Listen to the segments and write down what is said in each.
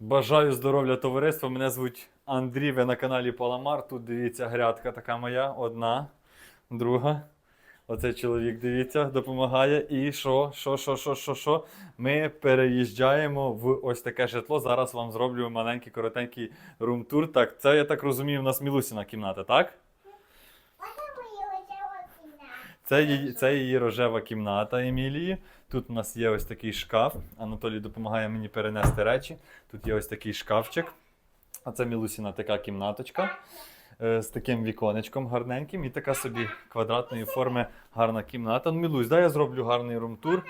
Бажаю здоров'я товариства. Мене звуть Андрій. Ви на каналі Паламар. Тут дивіться грядка така моя. Одна, друга. Оцей чоловік, дивіться, допомагає. І що, що, що, що, що, що? Ми переїжджаємо в ось таке житло. Зараз вам зроблю маленький коротенький рум-тур. Так, це я так розумію, в нас Мілусіна кімната, так? Це її, це її рожева кімната Емілії. Тут у нас є ось такий шкаф. Анатолій допомагає мені перенести речі. Тут є ось такий шкафчик. А це Мілусіна така кімнаточка е, з таким віконечком гарненьким і така собі квадратної форми гарна кімната. Ну, Мілусь, дай я зроблю гарний рум-тур.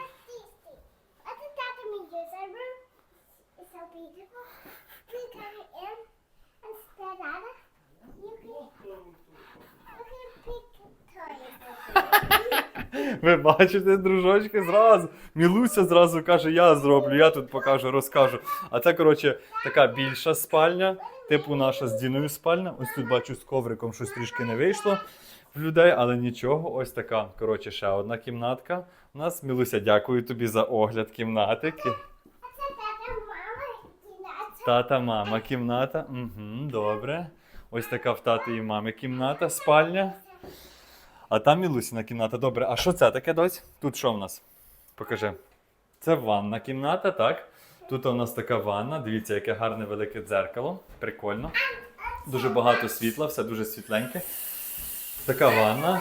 Ви бачите, дружочки, зразу. Мілуся зразу каже, я зроблю, я тут покажу, розкажу. А це, коротше, така більша спальня, типу наша з Діною спальня. Ось тут бачу з ковриком щось трішки не вийшло в людей, але нічого. Ось така, коротше, ще одна кімнатка. У нас Мілуся, дякую тобі за огляд кімнати. Ки- Тата, мама, кімната. Угу, добре. Ось така в тати і мами кімната, спальня. А там і Лусіна кімната. Добре. А що це таке, дось? Тут що в нас? Покажи. Це ванна кімната, так? Тут у нас така ванна. Дивіться, яке гарне велике дзеркало. Прикольно. Дуже багато світла, все дуже світленьке. Така ванна.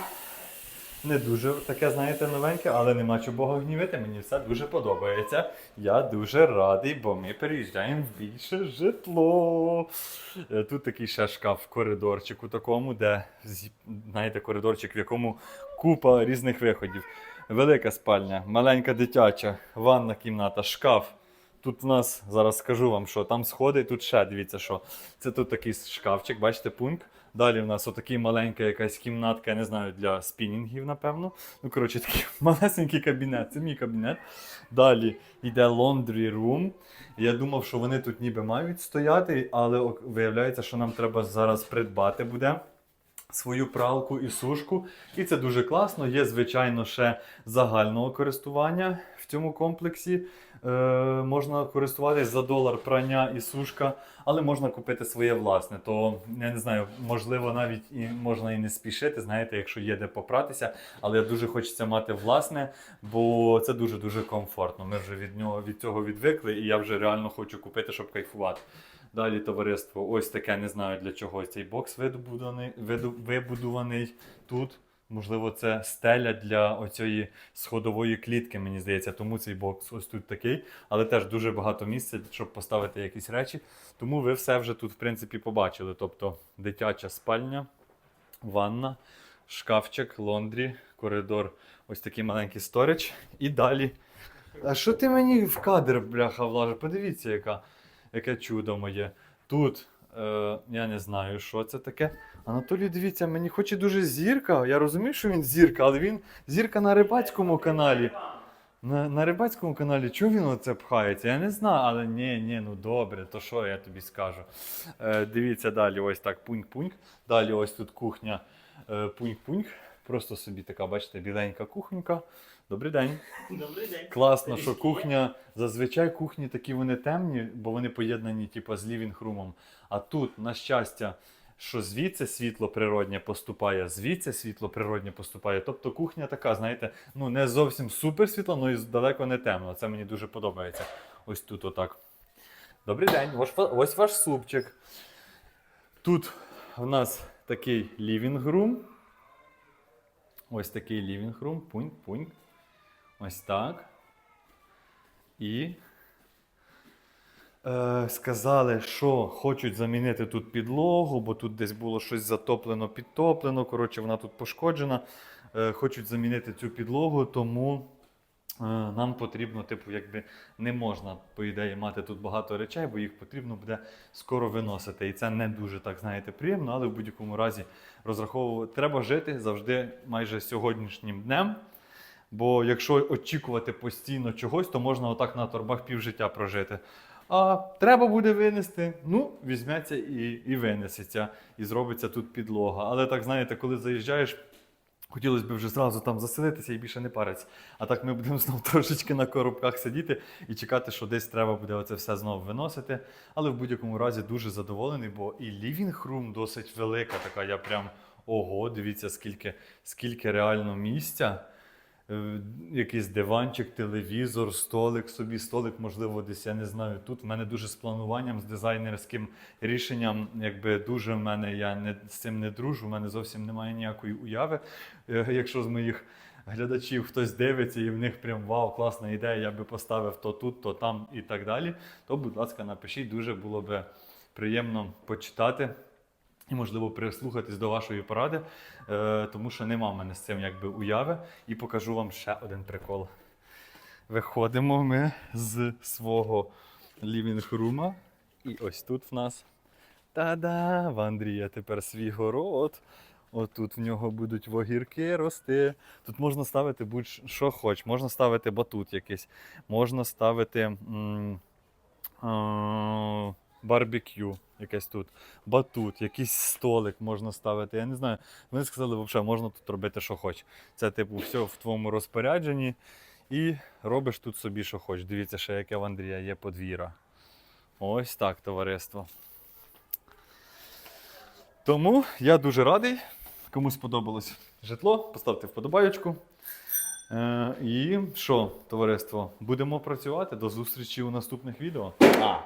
Не дуже таке, знаєте, новеньке, але нема чого гнівити. Мені все дуже подобається. Я дуже радий, бо ми переїжджаємо в більше житло. Е, Тут такий ще шкаф в коридорчику такому, де знаєте, коридорчик, в якому купа різних виходів. Велика спальня, маленька дитяча, ванна кімната, шкаф. Тут в нас зараз скажу вам, що там сходи, тут ще дивіться, що це тут такий шкафчик, бачите, пункт. Далі в нас отакий маленька якась кімнатка, я не знаю, для спінінгів, напевно. Ну, коротше, такий малесенький кабінет, це мій кабінет. Далі йде laundry room. Я думав, що вони тут ніби мають стояти, але виявляється, що нам треба зараз придбати буде свою пралку і сушку. І це дуже класно. Є, звичайно, ще загального користування в цьому комплексі. Е, можна користуватись за долар прання і сушка, але можна купити своє власне. То я не знаю, можливо, навіть і можна і не спішити, знаєте, якщо є де попратися. Але дуже хочеться мати власне, бо це дуже дуже комфортно. Ми вже від нього від цього відвикли, і я вже реально хочу купити, щоб кайфувати. Далі товариство, ось таке, не знаю для чого цей бокс видобудований, виду- вибудований тут. Можливо, це стеля для оцієї сходової клітки, мені здається, тому цей бокс ось тут такий, але теж дуже багато місця, щоб поставити якісь речі. Тому ви все вже тут, в принципі, побачили. Тобто дитяча спальня, ванна, шкафчик, лондрі, коридор, ось такий маленький сторіч. І далі. А що ти мені в кадр, бляха, влажив? Подивіться, яка, яке чудо моє. Тут е, я не знаю, що це таке. Анатолій, дивіться, мені хоче дуже зірка. Я розумію, що він зірка, але він зірка на рибацькому каналі. На, на рибацькому каналі, чого він оце пхається? Я не знаю, але ні, ні, ну добре, то що я тобі скажу. Е, дивіться далі, ось так пуньк-пуньк. Далі ось тут кухня е, пуньк-пуньк. Просто собі така, бачите, біленька кухонька. Добрий день. Добрий день. Класно, що кухня. Зазвичай кухні такі вони темні, бо вони поєднані типу, з лівінг-румом. А тут, на щастя, що звідси світло природнє поступає, звідси світло природнє поступає. Тобто кухня така, знаєте, ну не зовсім супер світла, але і далеко не темно. Це мені дуже подобається. Ось тут отак. Добрий день, ось, ось ваш супчик. Тут в нас такий лівінг-рум. Ось такий лівінг-рум. Пуньк. Ось так. І е, сказали, що хочуть замінити тут підлогу, бо тут десь було щось затоплено, підтоплено. Коротше, вона тут пошкоджена. Е, хочуть замінити цю підлогу, тому е, нам потрібно, типу, якби не можна, по ідеї, мати тут багато речей, бо їх потрібно буде скоро виносити. І це не дуже так, знаєте, приємно, але в будь-якому разі розраховувати. Треба жити завжди майже сьогоднішнім днем. Бо якщо очікувати постійно чогось, то можна отак на торбах півжиття прожити. А треба буде винести, ну, візьметься і, і винесеться, і зробиться тут підлога. Але так, знаєте, коли заїжджаєш Хотілося б вже зразу там заселитися і більше не паритися. А так ми будемо знову трошечки на коробках сидіти і чекати, що десь треба буде оце все знову виносити. Але в будь-якому разі дуже задоволений, бо і room досить велика, така я прям ого, дивіться, скільки, скільки реально місця. Е, Якийсь диванчик, телевізор, столик собі, столик, можливо, десь я не знаю. Тут в мене дуже з плануванням, з дизайнерським рішенням. Якби дуже в мене я не з цим не дружу. У мене зовсім немає ніякої уяви. Е, Якщо з моїх глядачів хтось дивиться і в них прям вау, класна ідея, я би поставив то тут, то там і так далі. То, будь ласка, напишіть, дуже було би приємно почитати. І, можливо, прислухатись до вашої поради, е, тому що нема в мене з цим якби уяви. І покажу вам ще один прикол. Виходимо ми з свого лівінг-рума. І ось тут в нас. Та-да! В Андрія тепер свій город. Отут в нього будуть вогірки рости. Тут можна ставити будь-що хоч. Можна ставити батут якийсь, можна ставити а, барбекю якесь тут, батут, якийсь столик можна ставити. Я не знаю. Вони сказали, взагалі можна тут робити, що хоч. Це, типу, все в твоєму розпорядженні. І робиш тут собі, що хочеш. Дивіться, ще яке в Андрія є подвір'я. Ось так, товариство. Тому я дуже радий. Кому сподобалось житло, поставте вподобайочку. Е, і що, товариство, будемо працювати. До зустрічі у наступних відео. А,